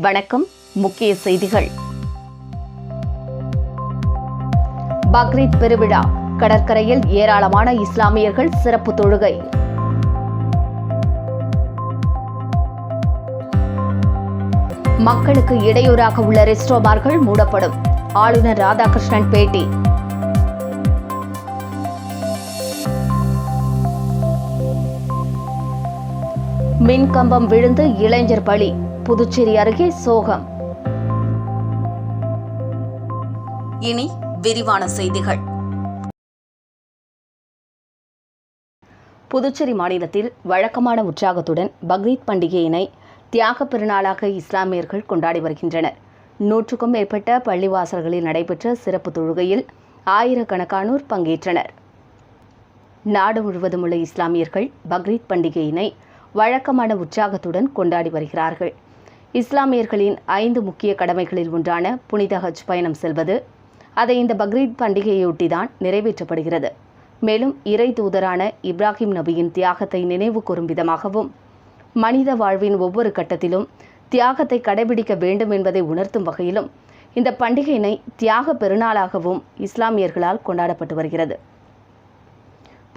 வணக்கம் முக்கிய செய்திகள். பக்ரீத் பெருவிழா கடற்கரையில் ஏராளமான இஸ்லாமியர்கள் சிறப்பு தொழுகை. மக்களுக்கு இடையூறாக உள்ள ரெஸ்டோ பார்கள் மூடப்படும். ஆளுநர் ராதாகிருஷ்ணன் பேட்டி. மின் கம்பம் விழுந்து இளைஞர் பலி. புதுச்சேரி அருகே சோகம். இனி விரிவான செய்திகள். புதுச்சேரி மாநிலத்தில் வழக்கமான உற்சாகத்துடன் பக்ரீத் பண்டிகையினை தியாகப் பெருநாளாக இஸ்லாமியர்கள் கொண்டாடி வருகின்றனர். நூற்றுக்கும் மேற்பட்ட பள்ளிவாசல்களில் நடைபெற்ற சிறப்பு தொழுகையில் ஆயிரக்கணக்கானோர் பங்கேற்றனர். நாடு முழுவதும் உள்ள இஸ்லாமியர்கள் பக்ரீத் பண்டிகையினை வழக்கமான உற்சாகத்துடன் கொண்டாடி வருகிறார்கள். இஸ்லாமியர்களின் ஐந்து முக்கிய கடமைகளில் ஒன்றான புனித ஹஜ் பயணம் செல்வது அதை இந்த பக்ரீத் பண்டிகையொட்டிதான் நிறைவேற்றப்படுகிறது. மேலும் இறை தூதரான இப்ராஹிம் நபியின் தியாகத்தை நினைவு கூறும் விதமாகவும் மனித வாழ்வின் ஒவ்வொரு கட்டத்திலும் தியாகத்தை கடைபிடிக்க வேண்டும் என்பதை உணர்த்தும் வகையிலும் இந்த பண்டிகையினை தியாக பெருநாளாகவும் இஸ்லாமியர்களால் கொண்டாடப்பட்டு வருகிறது.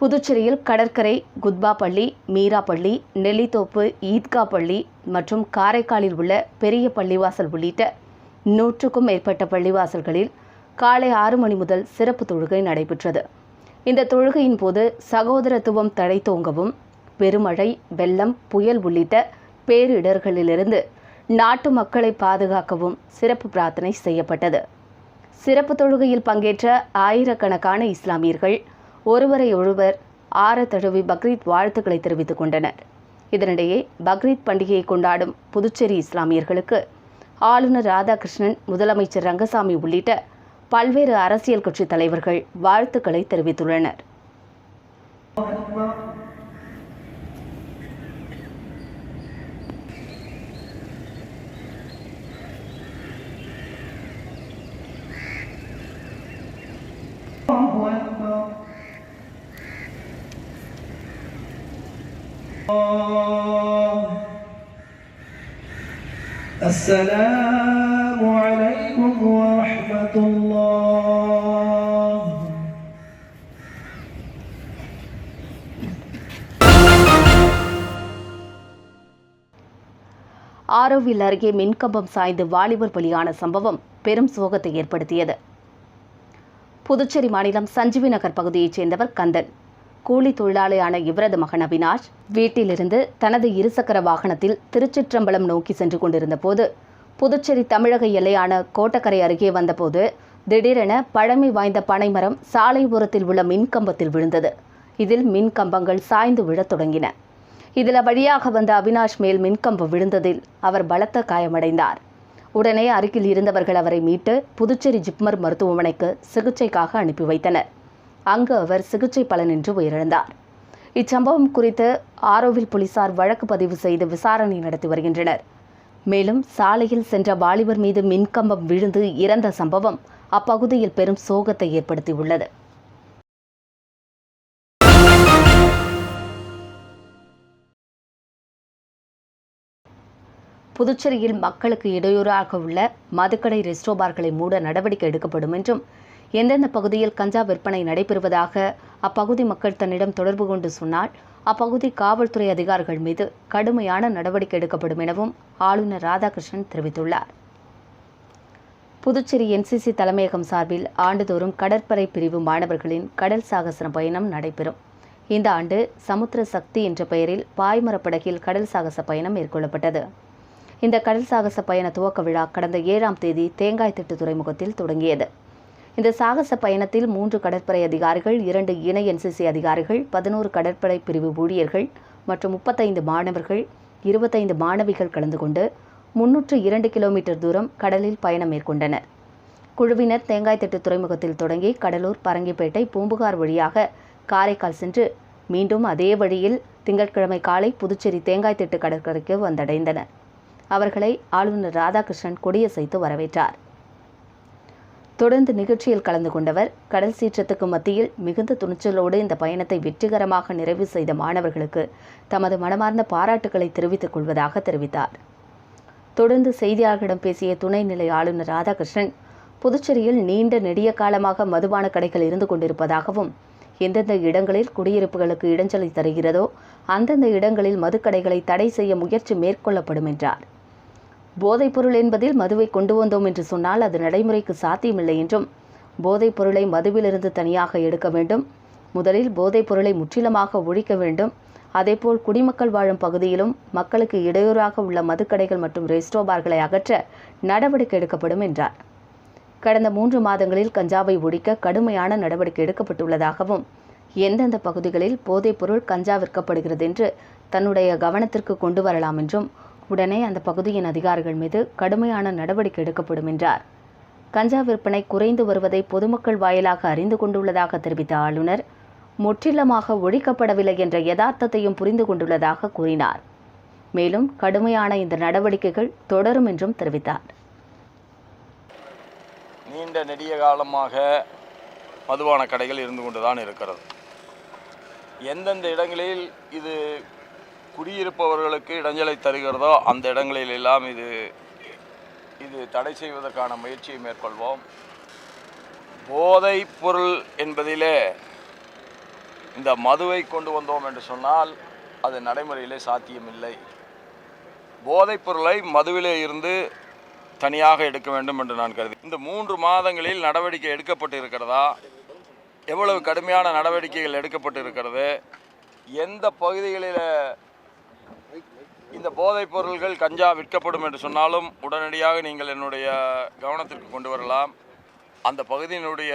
புதுச்சேரியில் கடற்கரை குத்பா பள்ளி மீரா பள்ளி நெல்லித்தோப்பு ஈத்கா பள்ளி மற்றும் காரைக்காலில் உள்ள பெரிய பள்ளிவாசல் உள்ளிட்ட நூற்றுக்கும் மேற்பட்ட பள்ளிவாசல்களில் காலை ஆறு மணி முதல் சிறப்பு தொழுகை நடைபெற்றது. இந்த தொழுகையின் போது சகோதரத்துவம் தழைத்தோங்கவும் பெருமழை வெள்ளம் புயல் உள்ளிட்ட பேரிடர்களிலிருந்து நாட்டு மக்களை பாதுகாக்கவும் சிறப்பு பிரார்த்தனை செய்யப்பட்டது. சிறப்பு தொழுகையில் பங்கேற்ற ஆயிரக்கணக்கான இஸ்லாமியர்கள் ஒருவரை ஒருவர் ஆற தழுவி பக்ரீத் வாழ்த்துக்களை தெரிவித்துக் கொண்டனர். இதனிடையே பக்ரீத் பண்டிகையை கொண்டாடும் புதுச்சேரி இஸ்லாமியர்களுக்கு ஆளுநர் ராதாகிருஷ்ணன் முதலமைச்சர் ரங்கசாமி உள்ளிட்ட பல்வேறு அரசியல் கட்சி தலைவர்கள் வாழ்த்துக்களை தெரிவித்துள்ளனர். السلام عليكم ورحمة الله ஆரோவில் அருகே மின்கம்பம் சாய்ந்து வாலிபர் பலியான சம்பவம் பெரும் சோகத்தை ஏற்படுத்தியது புதுச்சேரி மாநிலம் சஞ்சீவி நகர் பகுதியைச் சேர்ந்தவர் கந்தன் கூலி தொழிலாளியான இவரது மகன் அவினாஷ் வீட்டிலிருந்து தனது இருசக்கர வாகனத்தில் திருச்சிற்றம்பலம் நோக்கி சென்று கொண்டிருந்த போது புதுச்சேரி தமிழக எல்லையான கோட்டக்கரை அருகே வந்தபோது திடீரென பழமை வாய்ந்த பனைமரம் சாலை ஓரத்தில் உள்ள மின்கம்பத்தில் விழுந்தது. இதில் மின்கம்பங்கள் சாய்ந்து விழத் தொடங்கின. இதில் வழியாக வந்த அவினாஷ் மேல் மின்கம்பம் விழுந்ததில் அவர் பலத்த காயமடைந்தார். உடனே அருகில் இருந்தவர்கள் அவரை மீட்டு புதுச்சேரி ஜிப்மர் மருத்துவமனைக்கு சிகிச்சைக்காக அனுப்பி வைத்தனர். அங்கு அவர் சிகிச்சை பலனின்றி உயிரிழந்தார். இச்சம்பவம் குறித்து ஆரோவில் போலீசார் வழக்கு பதிவு செய்து விசாரணை நடத்தி வருகின்றனர். மேலும் சாலையில் சென்ற வாலிபர் மீது மின்கம்பம் விழுந்து இறந்த சம்பவம் அப்பகுதியில் பெரும் சோகத்தை ஏற்படுத்தியுள்ளது. புதுச்சேரியில் மக்களுக்கு இடையூறாக உள்ள மதுக்கடை ரெஸ்டோபார்களை மூட நடவடிக்கை எடுக்கப்படும் என்றும் எந்தெந்த பகுதியில் கஞ்சா விற்பனை நடைபெறுவதாக அப்பகுதி மக்கள் தன்னிடம் தொடர்பு கொண்டு சொன்னால் அப்பகுதி காவல்துறை அதிகாரிகள் மீது கடுமையான நடவடிக்கை எடுக்கப்படும் எனவும் ஆளுநர் ராதாகிருஷ்ணன் தெரிவித்துள்ளார். புதுச்சேரி என்சிசி தலைமையகம் சார்பில் ஆண்டுதோறும் கடற்படை பிரிவு மாணவர்களின் கடல் சாகசன பயணம் நடைபெறும். இந்த ஆண்டு சமுத்திர சக்தி என்ற பெயரில் பாய்மரப்படகில் கடல் சாகச பயணம் மேற்கொள்ளப்பட்டது. இந்த கடல் சாகச பயண துவக்க விழா கடந்த ஏழாம் தேதி தேங்காய் திட்டு துறைமுகத்தில் தொடங்கியது. இந்த சாகச பயணத்தில் மூன்று கடற்படை அதிகாரிகள் இரண்டு இணை என்சிசி அதிகாரிகள் பதினோரு கடற்படை பிரிவு ஊழியர்கள் மற்றும் முப்பத்தைந்து மாணவர்கள் இருபத்தைந்து மாணவிகள் கலந்து கொண்டு முன்னூற்று இரண்டு கிலோமீட்டர் தூரம் கடலில் பயணம் மேற்கொண்டனர். குழுவினர் தேங்காய்த்திட்டு துறைமுகத்தில் தொடங்கி கடலூர் பரங்கிப்பேட்டை பூம்புகார் வழியாக காரைக்கால் சென்று மீண்டும் அதே வழியில் திங்கட்கிழமை காலை புதுச்சேரி தேங்காய்த்திட்டு கடற்கரைக்கு வந்தடைந்தனர். அவர்களை ஆளுநர் ராதாகிருஷ்ணன் கொடியசைத்து வரவேற்றார். தொடர்ந்து நிகழ்ச்சியில் கலந்து கொண்டவர் கடல் சீற்றத்துக்கு மத்தியில் மிகுந்த துணிச்சலோடு இந்த பயணத்தை வெற்றிகரமாக நிறைவு செய்த மாணவர்களுக்கு தமது மனமார்ந்த பாராட்டுக்களை தெரிவித்துக் கொள்வதாக தெரிவித்தார். தொடர்ந்து செய்தியாளர்களிடம் பேசிய துணைநிலை ஆளுநர் ராதாகிருஷ்ணன் புதுச்சேரியில் நீண்ட நெடிய காலமாக மதுபான கடைகள் இருந்து கொண்டிருப்பதாகவும் எந்தெந்த இடங்களில் குடியிருப்புகளுக்கு இடைஞ்சலை தருகிறதோ அந்தந்த இடங்களில் மதுக்கடைகளை தடை செய்ய முயற்சி மேற்கொள்ளப்படும் என்றார். போதைப்பொருள் என்பதில் மதுவை கொண்டு வந்தோம் என்று சொன்னால் அது நடைமுறைக்கு சாத்தியமில்லை என்றும் போதைப் பொருளை மதுவிலிருந்து தனியாக எடுக்க வேண்டும் முதலில் போதைப் பொருளை முற்றிலுமாக ஒழிக்க வேண்டும். அதேபோல் குடிமக்கள் வாழும் பகுதியிலும் மக்களுக்கு இடையூறாக உள்ள மதுக்கடைகள் மற்றும் ரெஸ்டோ பார்களை அகற்ற நடவடிக்கை எடுக்கப்படும் என்றார். கடந்த மூன்று மாதங்களில் கஞ்சாவை ஒழிக்க கடுமையான நடவடிக்கை எடுக்கப்பட்டுள்ளதாகவும் எந்தெந்த பகுதிகளில் போதைப்பொருள் கஞ்சா விற்கப்படுகிறது என்று தன்னுடைய கவனத்திற்கு கொண்டு வரலாம் என்றும் உடனே அந்த பகுதியின் அதிகாரிகள் மீது கடுமையான நடவடிக்கை எடுக்கப்படும் என்றார். கஞ்சா விற்பனை குறைந்து வருவதை பொதுமக்கள் வாயிலாக அறிந்து கொண்டுள்ளதாக தெரிவித்த ஆளுநர் முற்றிலுமாக ஒழிக்கப்படவில்லை என்ற யதார்த்தத்தையும் புரிந்து கொண்டுள்ளதாக கூறினார். மேலும் கடுமையான இந்த நடவடிக்கைகள் தொடரும் என்றும் தெரிவித்தார். நீண்ட நெடிய காலமாக மதுபான கடைகள் இருந்து கொண்டு தான் இருக்கிறது. எந்தெந்த இடங்களில் இது குடியிருப்பவர்களுக்கு இடைஞ்சலை தருகிறதோ அந்த இடங்களில் எல்லாம் இது இது தடை செய்வதற்கான முயற்சியை மேற்கொள்வோம். போதைப் பொருள் என்பதிலே இந்த மதுவை கொண்டு வந்தோம் என்று சொன்னால் அது நடைமுறையிலே சாத்தியமில்லை. போதைப் பொருளை மதுவிலே இருந்து தனியாக எடுக்க வேண்டும் என்று நான் கருதி இந்த மூன்று மாதங்களில் நடவடிக்கை எடுக்கப்பட்டு இருக்கிறதா? எவ்வளவு கடுமையான நடவடிக்கைகள் எடுக்கப்பட்டு இருக்கிறது? எந்த பகுதிகளில் இந்த போதைப் பொருள்கள் கஞ்சா விற்கப்படும் என்று சொன்னாலும் உடனடியாக நீங்கள் என்னுடைய கவனத்திற்கு கொண்டு வரலாம். அந்த பகுதியினுடைய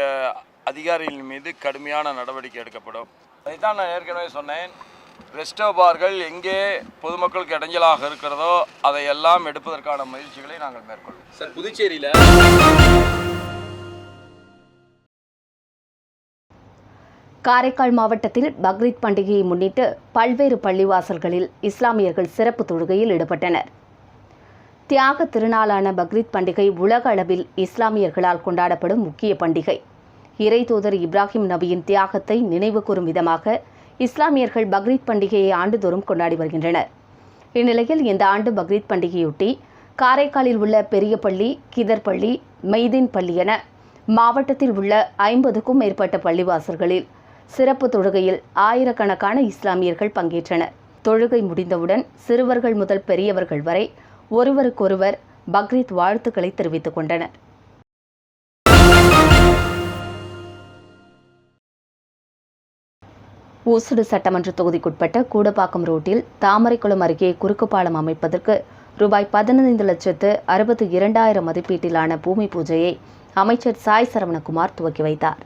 அதிகாரிகள் மீது கடுமையான நடவடிக்கை எடுக்கப்படும். அதைத்தான் நான் ஏற்கனவே சொன்னேன். ரெஸ்டோ பார்கள் எங்கே பொதுமக்களுக்கு இடைஞ்சலாக இருக்கிறதோ அதையெல்லாம் எடுப்பதற்கான முயற்சிகளை நாங்கள் மேற்கொள்வோம். சார் புதுச்சேரியில் காரைக்கால் மாவட்டத்தில் பக்ரீத் பண்டிகையை முன்னிட்டு பல்வேறு பள்ளிவாசல்களில் இஸ்லாமியர்கள் சிறப்பு தொழுகையில் ஈடுபட்டனர். தியாக திருநாளான பக்ரீத் பண்டிகை உலக அளவில் இஸ்லாமியர்களால் கொண்டாடப்படும் முக்கிய பண்டிகை. இறை தூதர் இப்ராஹிம் நபியின் தியாகத்தை நினைவு கூறும் விதமாக இஸ்லாமியர்கள் பக்ரீத் பண்டிகையை ஆண்டுதோறும் கொண்டாடி வருகின்றனர். இந்நிலையில் இந்த ஆண்டு பக்ரீத் பண்டிகையொட்டி காரைக்காலில் உள்ள பெரிய பள்ளி கிதர் கிதர்பள்ளி மெய்தீன் பள்ளி என மாவட்டத்தில் உள்ள ஐம்பதுக்கும் மேற்பட்ட பள்ளிவாசல்களில் சிறப்பு தொழுகையில் ஆயிரக்கணக்கான இஸ்லாமியர்கள் பங்கேற்றனர். தொழுகை முடிந்தவுடன் சிறுவர்கள் முதல் பெரியவர்கள் வரை ஒருவருக்கொருவர் பக்ரீத் வாழ்த்துக்களை தெரிவித்துக் கொண்டனர். ஊசுடு சட்டமன்ற தொகுதிக்குட்பட்ட கூடப்பாக்கம் ரோட்டில் தாமரைக்குளம் அருகே குறுக்கு பாலம் அமைப்பதற்கு ரூபாய் பதினைந்து லட்சத்து அறுபத்தி இரண்டாயிரம் மதிப்பீட்டிலான பூமி பூஜையை அமைச்சர் சாய் சரவணகுமார் துவக்கி வைத்தார்.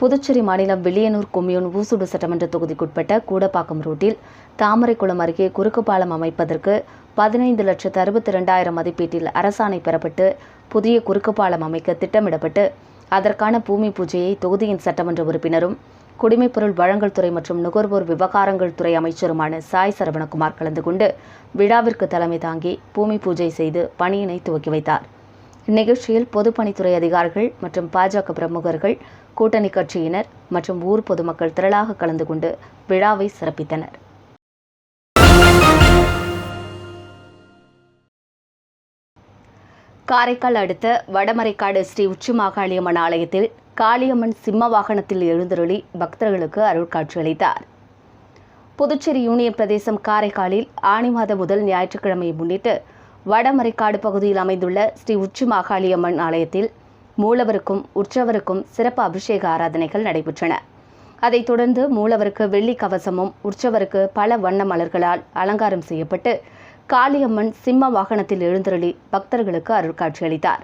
புதுச்சேரி மாநிலம் வில்லியனூர் கொம்யூன் ஊசுடு சட்டமன்ற தொகுதிக்குட்பட்ட கூடப்பாக்கம் ரோட்டில் தாமரைக்குளம் அருகே குறுக்கு பாலம் அமைப்பதற்கு பதினைந்து லட்சத்து அறுபத்தி ரெண்டாயிரம் மதிப்பீட்டில் அரசாணை பெறப்பட்டு புதிய குறுக்கு பாலம் அமைக்க திட்டமிடப்பட்டு அதற்கான பூமி பூஜையை தொகுதியின் சட்டமன்ற உறுப்பினரும் குடிமைப்பொருள் வழங்கல் துறை மற்றும் நுகர்வோர் விவகாரங்கள் துறை அமைச்சருமான சாய் சரவணகுமார் கலந்து கொண்டு விழாவிற்கு தலைமை தாங்கி பூமி பூஜை செய்து பணியினை துவக்கி வைத்தார். இந்நிகழ்ச்சியில் பொதுப்பணித்துறை அதிகாரிகள் மற்றும் பாஜக பிரமுகர்கள் கூட்டணி கட்சியினர் மற்றும் ஊர் பொதுமக்கள் திரளாக கலந்து கொண்டு விழாவை சிறப்பித்தனர். காரைக்கால் அடுத்த வடமரைக்காடு ஸ்ரீ உச்சிமாகாளியம்மன் ஆலயத்தில் காளியம்மன் சிம்ம வாகனத்தில் எழுந்தருளி பக்தர்களுக்கு அருள் காட்சியளித்தார். புதுச்சேரி யூனியன் பிரதேசம் காரைக்காலில் ஆனி மாதம் முதல் ஞாயிற்றுக்கிழமையை முன்னிட்டு வடமரைக்காடு பகுதியில் அமைந்துள்ள ஸ்ரீ உச்சி மாகாளியம்மன் ஆலயத்தில் மூலவருக்கும் உற்சவருக்கும் சிறப்பு அபிஷேக ஆராதனைகள் நடைபெற்றன. அதைத் தொடர்ந்து மூலவருக்கு வெள்ளி கவசமும் உற்சவருக்கு பல வண்ண மலர்களால் அலங்காரம் செய்யப்பட்டு காளியம்மன் சிம்ம வாகனத்தில் எழுந்தருளி பக்தர்களுக்கு அருட்காட்சியளித்தார்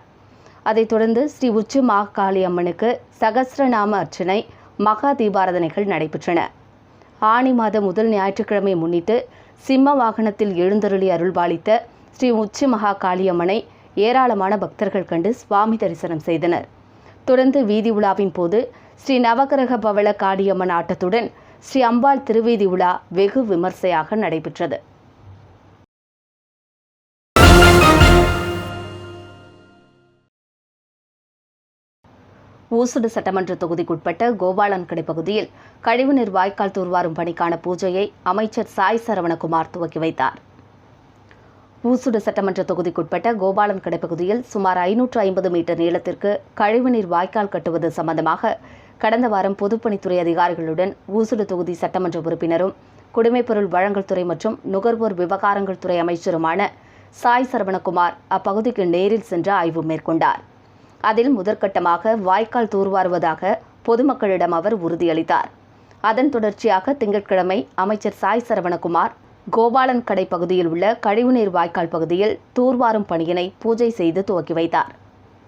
அதைத் தொடர்ந்து ஸ்ரீ உச்சி மாகாளியம்மனுக்கு சகசிரநாம அர்ச்சனை மகா தீபாராதனைகள் நடைபெற்றன. ஆனி மாத முதல் ஞாயிற்றுக்கிழமை முன்னிட்டு சிம்ம வாகனத்தில் எழுந்தருளி அருள்பாலித்த ஸ்ரீ உச்சி மகா காளியம்மனை ஏராளமான பக்தர்கள் கண்டு சுவாமி தரிசனம் செய்தனர். தொடர்ந்து வீதி உலாவின் போது ஸ்ரீ நவகிரக பவள காளியம்மன் ஆட்டத்துடன் ஸ்ரீ அம்பாள் திருவீதி உலா வெகு விமர்சையாக நடைபெற்றது. ஊசுடு சட்டமன்ற தொகுதிக்குட்பட்ட கோபாலன்கடை பகுதியில் கழிவுநீர் வாய்க்கால் தூர்வாரும் பணிக்கான பூஜையை அமைச்சர் சாய் சரவணகுமார் துவக்கி வைத்தார். ஊசுடு சட்டமன்ற தொகுதிக்குட்பட்ட கோபாலன்கடை பகுதியில் சுமார் ஐநூற்று ஐம்பது மீட்டர் நீளத்திற்கு கழிவுநீர் வாய்க்கால் கட்டுவது சம்பந்தமாக கடந்த வாரம் பொதுப்பணித்துறை அதிகாரிகளுடன் ஊசுடு தொகுதி சட்டமன்ற உறுப்பினரும் குடிமைப்பொருள் வழங்கல் துறை மற்றும் நுகர்வோர் விவகாரங்கள் துறை அமைச்சருமான சாய் சரவணகுமார் அப்பகுதிக்கு நேரில் சென்று ஆய்வு மேற்கொண்டார். அதில் முதற்கட்டமாக வாய்க்கால் தூர்வாருவதாக பொதுமக்களிடம் அவர் உறுதியளித்தார். அதன் தொடர்ச்சியாக திங்கட்கிழமை அமைச்சர் சாய் சரவணகுமார் கோபாலன் கடை பகுதியில் உள்ள கழிவுநீர் வாய்க்கால் பகுதியில் தூர்வாரும் பணியினை பூஜை செய்து துவக்கி வைத்தார்.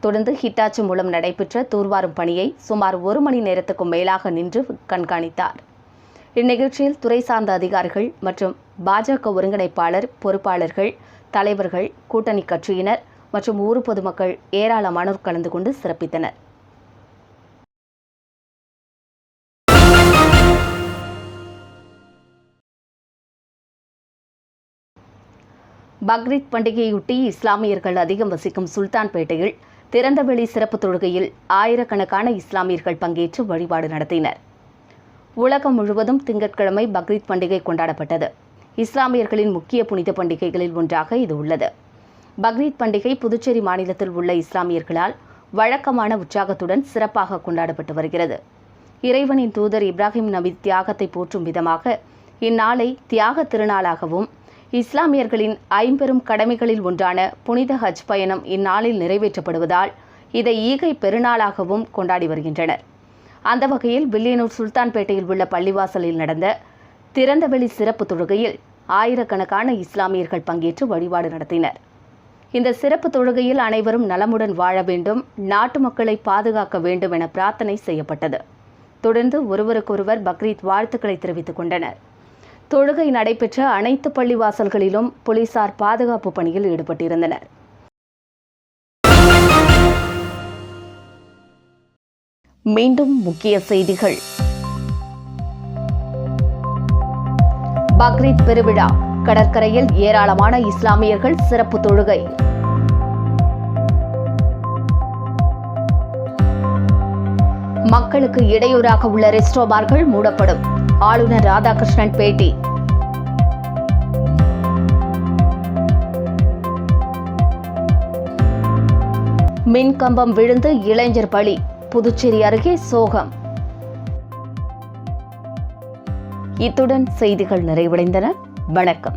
தொடர்ந்து ஹிட்டாச்சி மூலம் நடைபெற்ற தூர்வாரும் பணியை சுமார் ஒரு மணி நேரத்துக்கும் மேலாக நின்று கண்காணித்தார். இந்நிகழ்ச்சியில் துறை சார்ந்த அதிகாரிகள் மற்றும் பாஜக ஒருங்கிணைப்பாளர் பொறுப்பாளர்கள் தலைவர்கள் கூட்டணி கட்சியினர் மற்றும் ஊர் பொதுமக்கள் ஏராளமானோர் கலந்து கொண்டு சிறப்பித்தனர். பக்ரீத் பண்டிகையொட்டி இஸ்லாமியர்கள் அதிகம் வசிக்கும் சுல்தான்பேட்டையில் திறந்தவெளி சிறப்பு தொழுகையில் ஆயிரக்கணக்கான இஸ்லாமியர்கள் பங்கேற்று வழிபாடு நடத்தினர். உலகம் முழுவதும் திங்கட்கிழமை பக்ரீத் பண்டிகை கொண்டாடப்பட்டது. இஸ்லாமியர்களின் முக்கிய புனித பண்டிகைகளில் ஒன்றாக இது உள்ளது. பக்ரீத் பண்டிகை புதுச்சேரி மாநிலத்தில் உள்ள இஸ்லாமியர்களால் வழக்கமான உற்சாகத்துடன் சிறப்பாக கொண்டாடப்பட்டு வருகிறது. இறைவனின் தூதர் இப்ராஹிம் நபி தியாகத்தை போற்றும் விதமாக இந்நாளை தியாக திருநாளாகவும் இஸ்லாமியர்களின் ஐம்பெரும் கடமைகளில் ஒன்றான புனித ஹஜ் பயணம் இந்நாளில் நிறைவேற்றப்படுவதால் இதை ஈகை பெருநாளாகவும் கொண்டாடி வருகின்றனர். அந்த வகையில் வில்லியனூர் சுல்தான்பேட்டையில் உள்ள பள்ளிவாசலில் நடந்த திறந்தவெளி சிறப்பு தொழுகையில் ஆயிரக்கணக்கான இஸ்லாமியர்கள் பங்கேற்று வழிபாடு நடத்தினர். இந்த சிறப்பு தொழுகையில் அனைவரும் நலமுடன் வாழ வேண்டும் நாட்டு மக்களை பாதுகாக்க வேண்டும் என பிரார்த்தனை செய்யப்பட்டது. தொடர்ந்து ஒருவருக்கொருவர் பக்ரீத் வாழ்த்துக்களை தெரிவித்துக் கொண்டனர். தொழுகை நடைபெற்ற அனைத்து பள்ளிவாசல்களிலும் போலீசார் பாதுகாப்பு பணியில் ஈடுபட்டிருந்தனர். மீண்டும் முக்கிய செய்திகள். பக்ரீத் பெருவிழா கடற்கரையில் ஏராளமான இஸ்லாமியர்கள் சிறப்பு தொழுகை. மக்களுக்கு இடையூறாக உள்ள ரெஸ்டோபார்கள் மூடப்படும். ஆளுநர் ராதாகிருஷ்ணன் பேட்டி. மின் கம்பம் விழுந்து இளைஞர் பலி புதுச்சேரி அருகே சோகம். இத்துடன் செய்திகள் நிறைவடைந்தன. வணக்கம்.